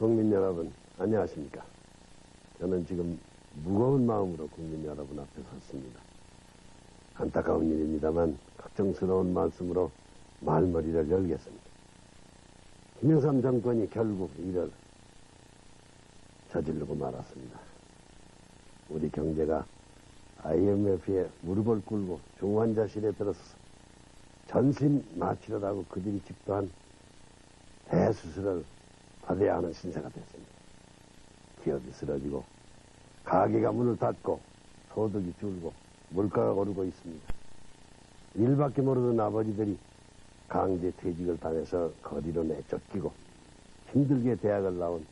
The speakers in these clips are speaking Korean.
국민 여러분, 안녕하십니까. 저는 지금 무거운 마음으로 국민 여러분 앞에 섰습니다. 안타까운 일입니다만 걱정스러운 말씀으로 말머리를 열겠습니다. 김영삼 정권이 결국 이를 저지르고 말았습니다. 우리 경제가 IMF에 무릎을 꿇고 중환자실에 들어서서 전신 마취를 그들이 집도한 대수술을 받아야 하는 신세가 됐습니다. 기업이 쓰러지고 가게가 문을 닫고 소득이 줄고 물가가 오르고 있습니다. 일밖에 모르던 아버지들이 강제 퇴직을 당해서 거리로 내쫓기고 힘들게 대학을 나온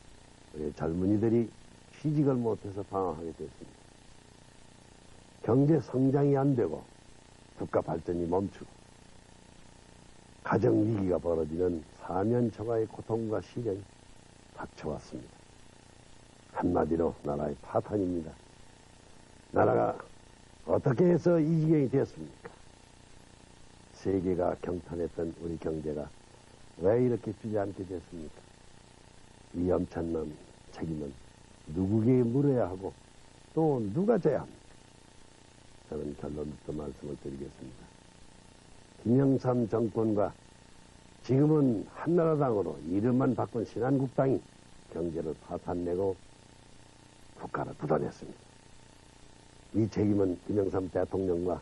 우리 젊은이들이 취직을 못해서 방황하게 됐습니다. 경제 성장이 안 되고 국가 발전이 멈추고 가정 위기가 벌어지는 사면초가의 고통과 시련이 닥쳐왔습니다. 한마디로 나라의 파탄입니다. 나라가 어떻게 해서 이 지경이 되었습니까? 세계가 경탄했던 우리 경제가 왜 이렇게 주저앉게 됐습니까? 이 엄청난 책임은 누구에게 물어야 하고 또 누가 져야 합니까? 저는 결론부터 말씀을 드리겠습니다. 김영삼 정권과 지금은 한나라당으로 이름만 바꾼 신한국당이 경제를 파탄내고 국가를 부도냈습니다. 이 책임은 김영삼 대통령과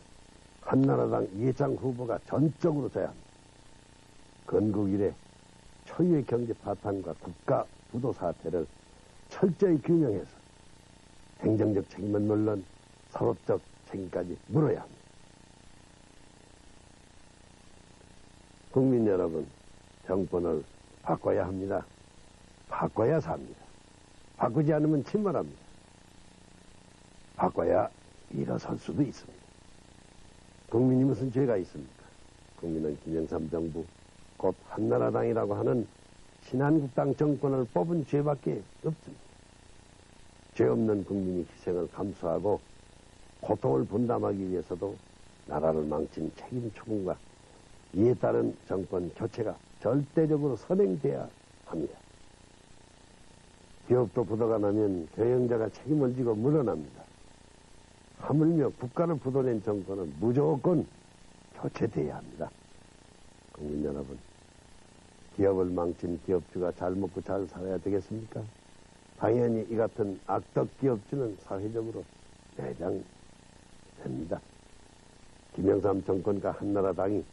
한나라당 이해창 후보가 전적으로 져야 합니다. 건국 이래 초유의 경제 파탄과 국가 부도 사태를 철저히 규명해서 행정적 책임은 물론 사법적 책임까지 물어야 합니다. 국민 여러분, 정권을 바꿔야 합니다. 바꿔야 삽니다. 바꾸지 않으면 침몰합니다. 바꿔야 일어설 수도 있습니다. 국민이 무슨 죄가 있습니까? 국민은 김영삼 정부, 곧 한나라당이라고 하는 신한국당 정권을 뽑은 죄밖에 없습니다. 죄 없는 국민이 희생을 감수하고 고통을 분담하기 위해서도 나라를 망친 책임 추궁과 이에 따른 정권 교체가 절대적으로 선행돼야 합니다. 기업도 부도가 나면 경영자가 책임을 지고 물러납니다. 하물며 국가를 부도낸 정권은 무조건 교체돼야 합니다. 국민 여러분, 기업을 망친 기업주가 잘 먹고 잘 살아야 되겠습니까? 당연히 이 같은 악덕 기업주는 사회적으로 매장됩니다. 김영삼 정권과 한나라당이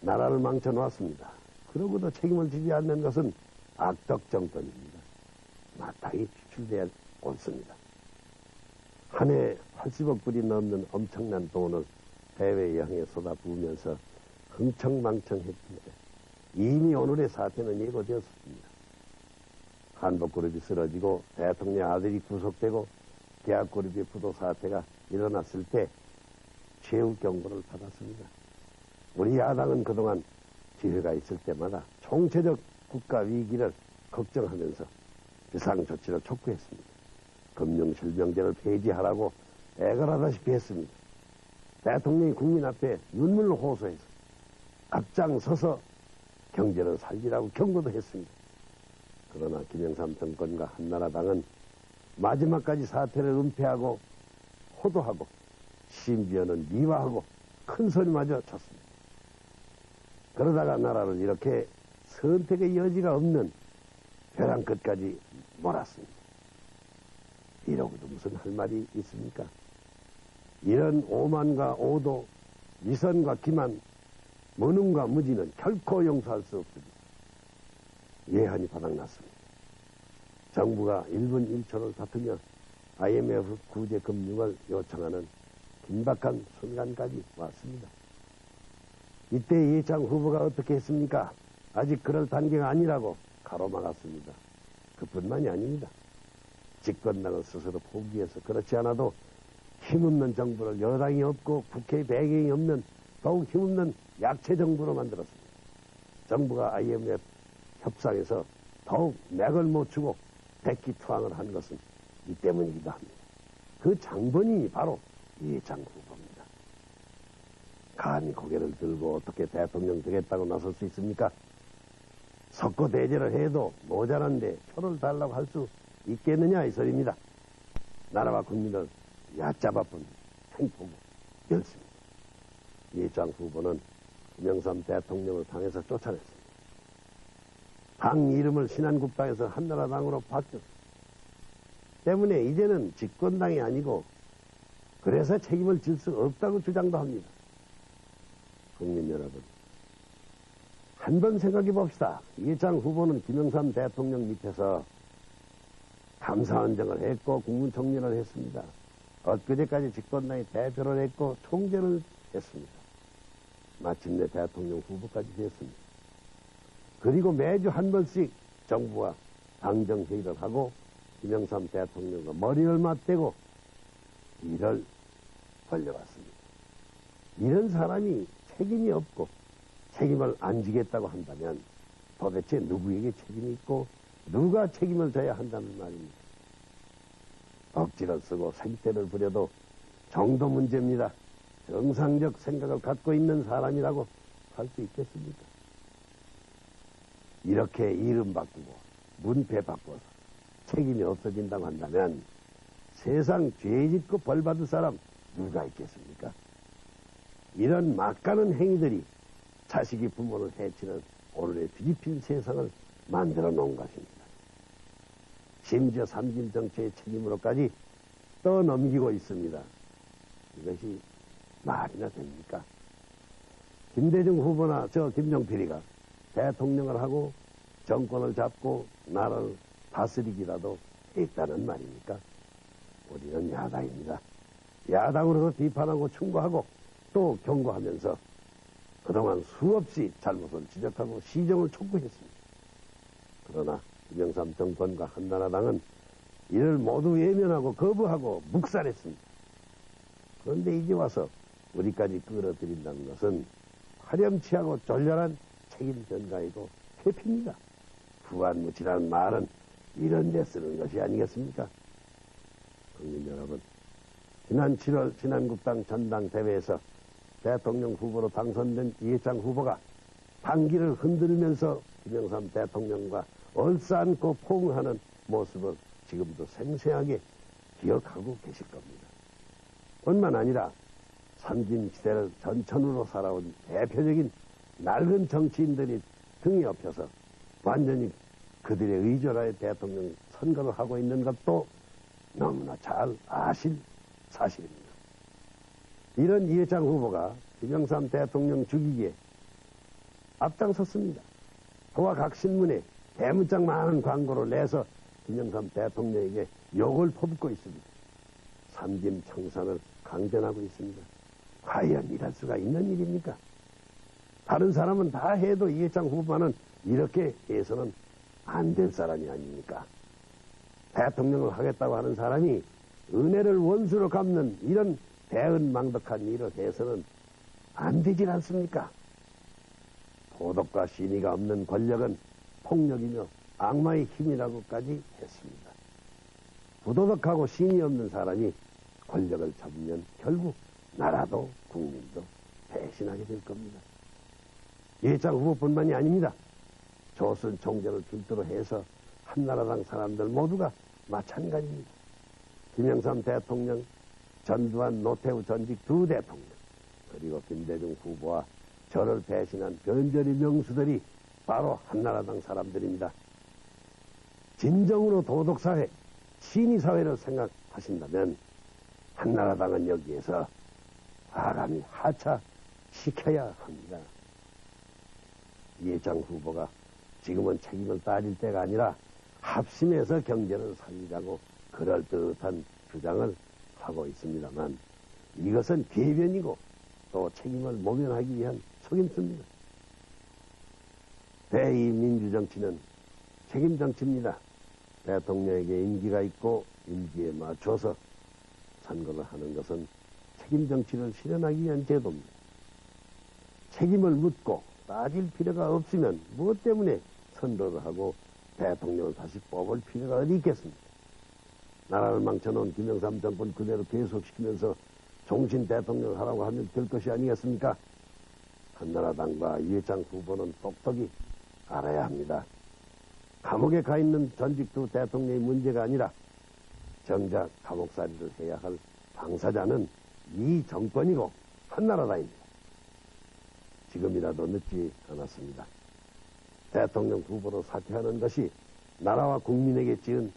나라를 망쳐놓았습니다. 그러고도 책임을 지지 않는 것은 악덕 정권입니다. 마땅히 추출돼야 옳습니다. 한 해 80억 불이 넘는 엄청난 돈을 해외 여행에 쏟아부으면서 흥청망청했는데 이미 오늘의 사태는 예고되었습니다. 한복그룹이 쓰러지고 대통령 아들이 구속되고 대학그룹의 부도 사태가 일어났을 때 최후 경고를 받았습니다. 우리 야당은 그동안 기회가 있을 때마다 총체적 국가 위기를 걱정하면서 비상 조치를 촉구했습니다. 금융 실명제를 폐지하라고 애걸하다시피 했습니다. 대통령이 국민 앞에 눈물로 호소해서 앞장서서 경제를 살리라고 경고도 했습니다. 그러나 김영삼 정권과 한나라당은 마지막까지 사태를 은폐하고 호도하고 심지어는 미화하고 큰 소리마저 쳤습니다. 그러다가 나라를 이렇게 선택의 여지가 없는 벼랑 끝까지 몰았습니다. 이러고도 무슨 할 말이 있습니까? 이런 오만과 오도, 미선과 기만, 무능과 무지는 결코 용서할 수 없습니다. 예한이 바닥났습니다. 정부가 1분 1초를 다투며 IMF 구제 금융을 요청하는 긴박한 순간까지 왔습니다. 이때 이해창 후보가 어떻게 했습니까? 아직 그럴 단계가 아니라고 가로막았습니다. 그뿐만이 아닙니다. 집권당을 스스로 포기해서 그렇지 않아도 힘없는 정부를 여당이 없고 국회 배경이 없는 더욱 힘없는 약체 정부로 만들었습니다. 정부가 IMF 협상에서 더욱 맥을 못 추고 백기 투항을 한 것은 이 때문이기도 합니다. 그 장본인이 바로 이해창 후보입니다. 감히 고개를 들고 어떻게 대통령 되겠다고 나설 수 있습니까? 석고 대제를 해도 모자란데 표를 달라고 할 수 있겠느냐 이 소리입니다. 나라와 국민을 얕잡아본 행포였습니다. 이장 후보는 김영삼 대통령을 당에서 쫓아냈습니다. 당 이름을 신한국당에서 한나라당으로 바뀌었습니다. 때문에 이제는 집권당이 아니고 그래서 책임을 질 수 없다고 주장도 합니다. 국민 여러분, 한번 생각해 봅시다. 이해창 후보는 김영삼 대통령 밑에서 감사원장을 했고 국무총리를 했습니다. 엊그제까지 집권당의 대표를 했고 총재를 했습니다. 마침내 대통령 후보까지 됐습니다. 그리고 매주 한 번씩 정부와 당정회의를 하고 김영삼 대통령과 머리를 맞대고 일을 벌려왔습니다. 이런 사람이 책임이 없고 책임을 안 지겠다고 한다면 도대체 누구에게 책임이 있고 누가 책임을 져야 한다는 말입니다. 억지를 쓰고 생태를 부려도 정도 문제입니다. 정상적 생각을 갖고 있는 사람이라고 할 수 있겠습니까? 이렇게 이름 바꾸고 문패 바꿔서 책임이 없어진다고 한다면 세상 죄 짓고 벌 받을 사람 누가 있겠습니까? 이런 막가는 행위들이 자식이 부모를 해치는 오늘의 뒤집힌 세상을 만들어 놓은 것입니다. 심지어 삼김 정치의 책임으로까지 떠넘기고 있습니다. 이것이 말이나 됩니까? 김대중 후보나 저 김정필이가 대통령을 하고 정권을 잡고 나라를 다스리기라도 했다는 말입니까? 우리는 야당입니다. 야당으로서 비판하고 충고하고 또 경고하면서 그동안 수없이 잘못을 지적하고 시정을 촉구했습니다. 그러나 김영삼 정권과 한나라당은 이를 모두 외면하고 거부하고 묵살했습니다. 그런데 이제 와서 우리까지 끌어들인다는 것은 화렴치하고 졸렬한 책임 전가이고 회피입니다. 부안무치라는 말은 이런 데 쓰는 것이 아니겠습니까? 국민 여러분, 지난 7월 진한국당 전당대회에서 대통령 후보로 당선된 이해창 후보가 방기를 흔들면서 김영삼 대통령과 얼싸안고 포옹하는 모습을 지금도 생생하게 기억하고 계실 겁니다. 뿐만 아니라 삼김시대를 전천으로 살아온 대표적인 낡은 정치인들이 등이 엎혀서 완전히 그들의 의존하에 대통령 선거를 하고 있는 것도 너무나 잘 아실 사실입니다. 이런 이해창 후보가 김영삼 대통령 죽이기에 앞장섰습니다. 그와 각 신문에 대문짝 많은 광고를 내서 김영삼 대통령에게 욕을 퍼붓고 있습니다. 삼김 청산을 강변하고 있습니다. 과연 이럴 수가 있는 일입니까? 다른 사람은 다 해도 이해창 후보는 이렇게 해서는 안 될 사람이 아닙니까? 대통령을 하겠다고 하는 사람이 은혜를 원수로 갚는 이런 대은망덕한 일을 해서는 안 되질 않습니까? 도덕과 신의가 없는 권력은 폭력이며 악마의 힘이라고까지 했습니다. 부도덕하고 신이 없는 사람이 권력을 잡으면 결국 나라도 국민도 배신하게 될 겁니다. 예장 후보뿐만이 아닙니다. 조선 총재를 필두로 해서 한나라당 사람들 모두가 마찬가지입니다. 김영삼 대통령, 전두환, 노태우 전직 두 대통령, 그리고 김대중 후보와 저를 배신한 변절이 명수들이 바로 한나라당 사람들입니다. 진정으로 도덕사회, 신의사회를 생각하신다면 한나라당은 여기에서 사람이 하차시켜야 합니다. 이해장 후보가 지금은 책임을 따질 때가 아니라 합심해서 경제를 살리자고 그럴듯한 주장을 하고 있습니다만 이것은 궤변이고 또 책임을 모면하기 위한 속임수입니다. 대의민주정치는 책임정치입니다. 대통령에게 임기가 있고 임기에 맞춰서 선거를 하는 것은 책임정치를 실현하기 위한 제도입니다. 책임을 묻고 따질 필요가 없으면 무엇 때문에 선거를 하고 대통령을 다시 뽑을 필요가 어디 있겠습니까? 나라를 망쳐놓은 김영삼 정권 그대로 계속시키면서 종신 대통령을 하라고 하면 될 것이 아니겠습니까? 한나라당과 이해창 후보는 똑똑히 알아야 합니다. 감옥에 가 있는 전직 두 대통령의 문제가 아니라 정작 감옥살이를 해야 할 당사자는 이 정권이고 한나라당입니다. 지금이라도 늦지 않았습니다. 대통령 후보로 사퇴하는 것이 나라와 국민에게 지은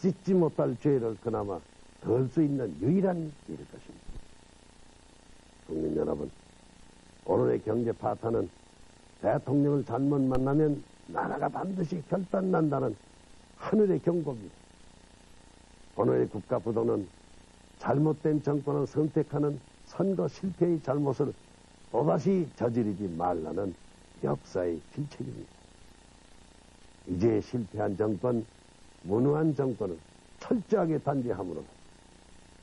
찢지 못할 죄를 그나마 덜 수 있는 유일한 일일 것입니다. 국민 여러분, 오늘의 경제 파탄은 대통령을 잘못 만나면 나라가 반드시 결단난다는 하늘의 경고입니다. 오늘의 국가 부도는 잘못된 정권을 선택하는 선거 실패의 잘못을 또다시 저지르지 말라는 역사의 필책입니다. 이제 실패한 정권, 무능한 정권을 철저하게 단죄함으로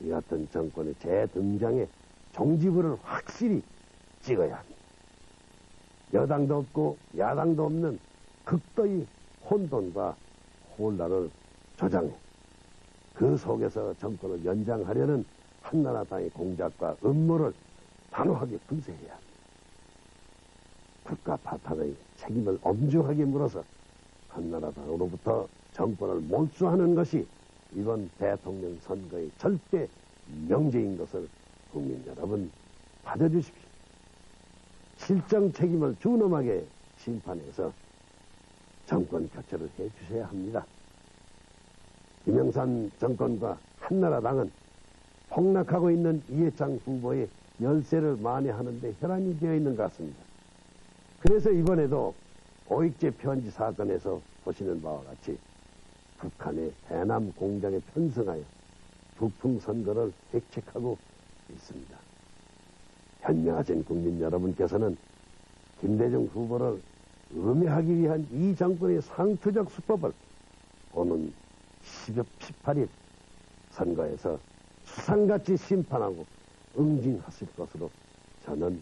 이 같은 정권의 재등장에 종지부를 확실히 찍어야 합니다. 여당도 없고 야당도 없는 극도의 혼돈과 혼란을 조장해 그 속에서 정권을 연장하려는 한나라당의 공작과 음모를 단호하게 분쇄해야 합니다. 국가 파탄의 책임을 엄중하게 물어서 한나라당으로부터 정권을 몰수하는 것이 이번 대통령 선거의 절대 명제인 것을 국민 여러분 받아주십시오. 실정 책임을 준엄하게 심판해서 정권 교체를 해 주셔야 합니다. 김영삼 정권과 한나라당은 폭락하고 있는 이해창 후보의 열세를 만회하는데 혈안이 되어 있는 것 같습니다. 그래서 이번에도 오익제 편지 사건에서 보시는 바와 같이 북한의 대남 공장에 편성하여 북풍 선거를 백책하고 있습니다. 현명하신 국민 여러분께서는 김대중 후보를 음해하기 위한 이 정권의 상투적 수법을 오는 10월 18일 선거에서 수상같이 심판하고 응징하실 것으로 저는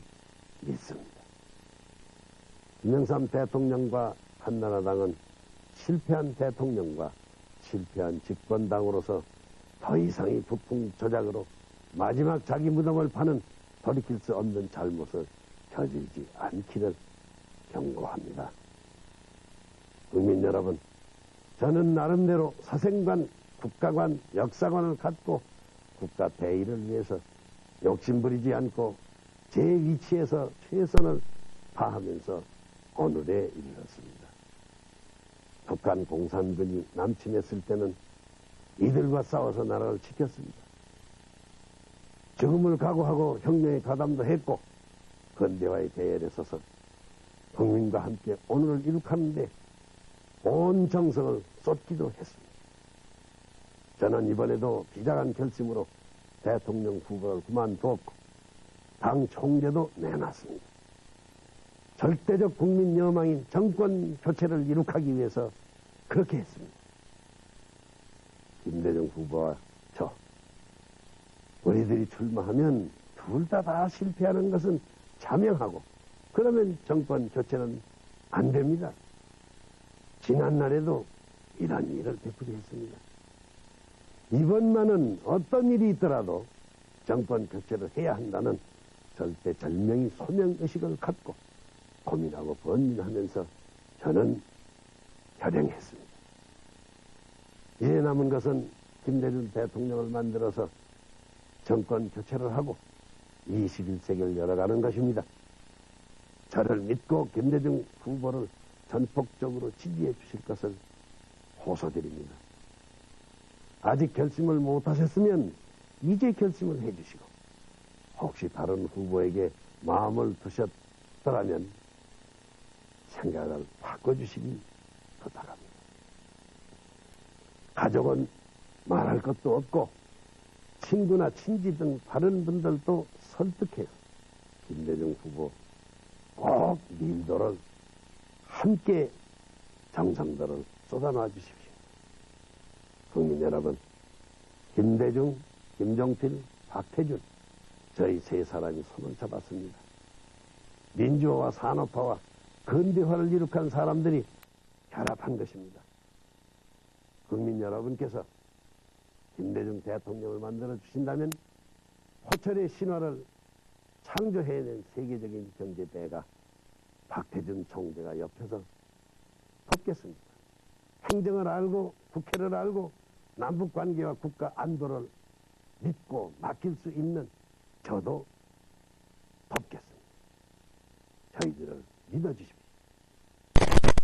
믿습니다. 김영삼 대통령과 한나라당은 실패한 대통령과 실패한 집권당으로서 더 이상의 부풍 조작으로 마지막 자기 무덤을 파는 돌이킬 수 없는 잘못을 저지르지 않기를 경고합니다. 국민 여러분, 저는 나름대로 사생관, 국가관, 역사관을 갖고 국가 대의를 위해서 욕심부리지 않고 제 위치에서 최선을 다하면서 오늘에 이르렀습니다. 북한 공산군이 남침했을 때는 이들과 싸워서 나라를 지켰습니다. 죽음을 각오하고 혁명에 가담도 했고 근대화의 대열에 서서 국민과 함께 오늘을 이룩하는데 온 정성을 쏟기도 했습니다. 저는 이번에도 비장한 결심으로 대통령 후보를 그만두었고 당 총재도 내놨습니다. 절대적 국민 여망인 정권 교체를 이룩하기 위해서 그렇게 했습니다. 김대중 후보와 저 우리들이 출마하면 둘다다 실패하는 것은 자명하고 그러면 정권 교체는 안 됩니다. 지난날에도 이런 일을 베풀이 했습니다. 이번만은 어떤 일이 있더라도 정권 교체를 해야 한다는 절대 절명의 소명의식을 갖고 고민하고 번민하면서 저는 결행했습니다. 이제 남은 것은 김대중 대통령을 만들어서 정권 교체를 하고 21세기를 열어가는 것입니다. 저를 믿고 김대중 후보를 전폭적으로 지지해 주실 것을 호소드립니다. 아직 결심을 못하셨으면 이제 결심을 해주시고 혹시 다른 후보에게 마음을 두셨더라면 생각을 바꿔주시기 부탁합니다. 가족은 말할 것도 없고 친구나 친지 등 다른 분들도 설득해요. 김대중 후보 꼭 밀도를 함께 정성들을 쏟아놔 주십시오. 국민 여러분, 김대중, 김종필, 박태준 저희 세 사람이 손을 잡았습니다. 민주화와 산업화와 근대화를 이룩한 사람들이 결합한 것입니다. 국민 여러분께서 김대중 대통령을 만들어 주신다면 호철의 신화를 창조해낸 세계적인 경제대가 박태준 총재가 옆에서 돕겠습니다. 행정을 알고 국회를 알고 남북 관계와 국가 안보를 믿고 맡길 수 있는 저도 돕겠습니다. 저희들을 믿어주십시오.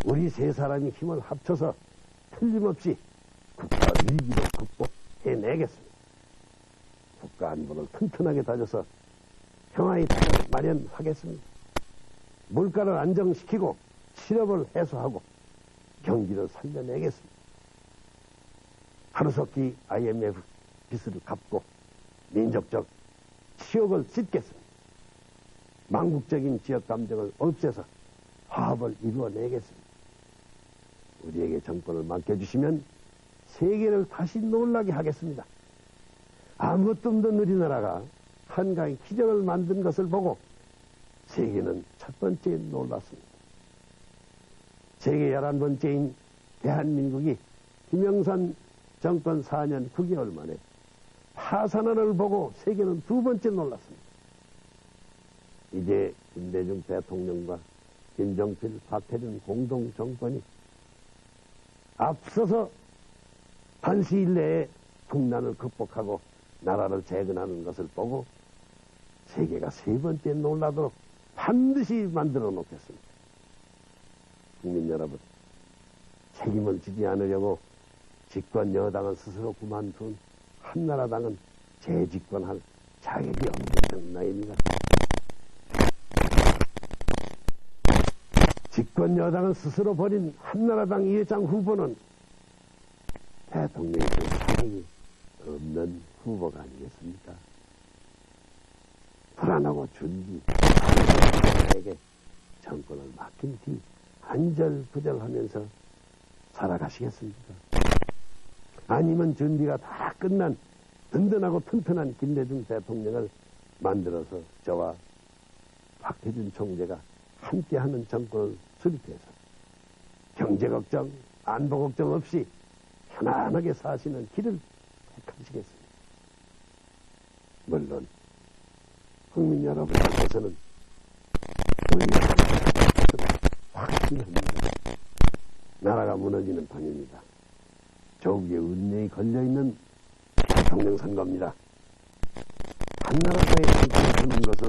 우리 세 사람이 힘을 합쳐서 틀림없이 국가 위기를 극복해내겠습니다. 국가 안보를 튼튼하게 다져서 평화의 땅을 마련하겠습니다. 물가를 안정시키고 실업을 해소하고 경기를 살려내겠습니다. 하루속히 IMF 빚을 갚고 민족적 치욕을 씻겠습니다. 망국적인 지역 감정을 없애서 화합을 이루어내겠습니다. 우리에게 정권을 맡겨주시면 세계를 다시 놀라게 하겠습니다. 아무것도 없는 우리나라가 한가히 기적을 만든 것을 보고 세계는 첫 번째 놀랐습니다. 세계 열한 번째인 대한민국이 김영삼 정권 4년 9개월 만에 파산을 보고 세계는 두 번째 놀랐습니다. 이제 김대중 대통령과 김정필, 박태준 공동 정권이 앞서서 단시일 내에 국난을 극복하고 나라를 재건하는 것을 보고 세계가 세 번째 놀라도록 반드시 만들어 놓겠습니다. 국민 여러분, 책임을 지지 않으려고 집권 여당은 스스로 그만둔 한나라당은 재집권할 자격이 없는 나입니다. 집권 여당은 스스로 버린 한나라당 이회장 후보는 대통령의 자격이 없는 후보가 아니겠습니까? 불안하고 준비, 에게 정권을 맡긴 뒤 안절부절하면서 살아가시겠습니까? 아니면 준비가 다 끝난 든든하고 튼튼한 김대중 대통령을 만들어서 저와 박태준 총재가 함께하는 정권을 수립해서 경제 걱정, 안보 걱정 없이 편안하게 사시는 길을 택하시겠습니다. 물론 국민 여러분께서는 우리가 확신합니다. 나라가 무너지는 방입니다. 조국의 운명이 걸려있는 대통령 선거입니다. 한나라당에 선택하는 것은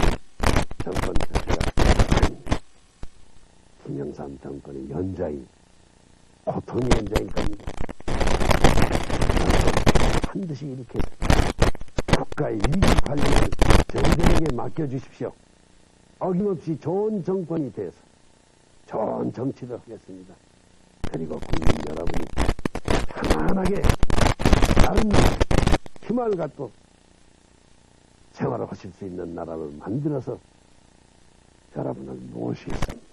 정권. 김영삼 정권의 연자인, 고통의 연자인 겁니다. 반드시 이렇게 국가의 위기 관리를 저희들에게 맡겨주십시오. 어김없이 좋은 정권이 돼서 좋은 정치를 하겠습니다. 그리고 국민 여러분이 편안하게 다른 힘을 갖고 생활을 하실 수 있는 나라를 만들어서 여러분을 모시겠습니다.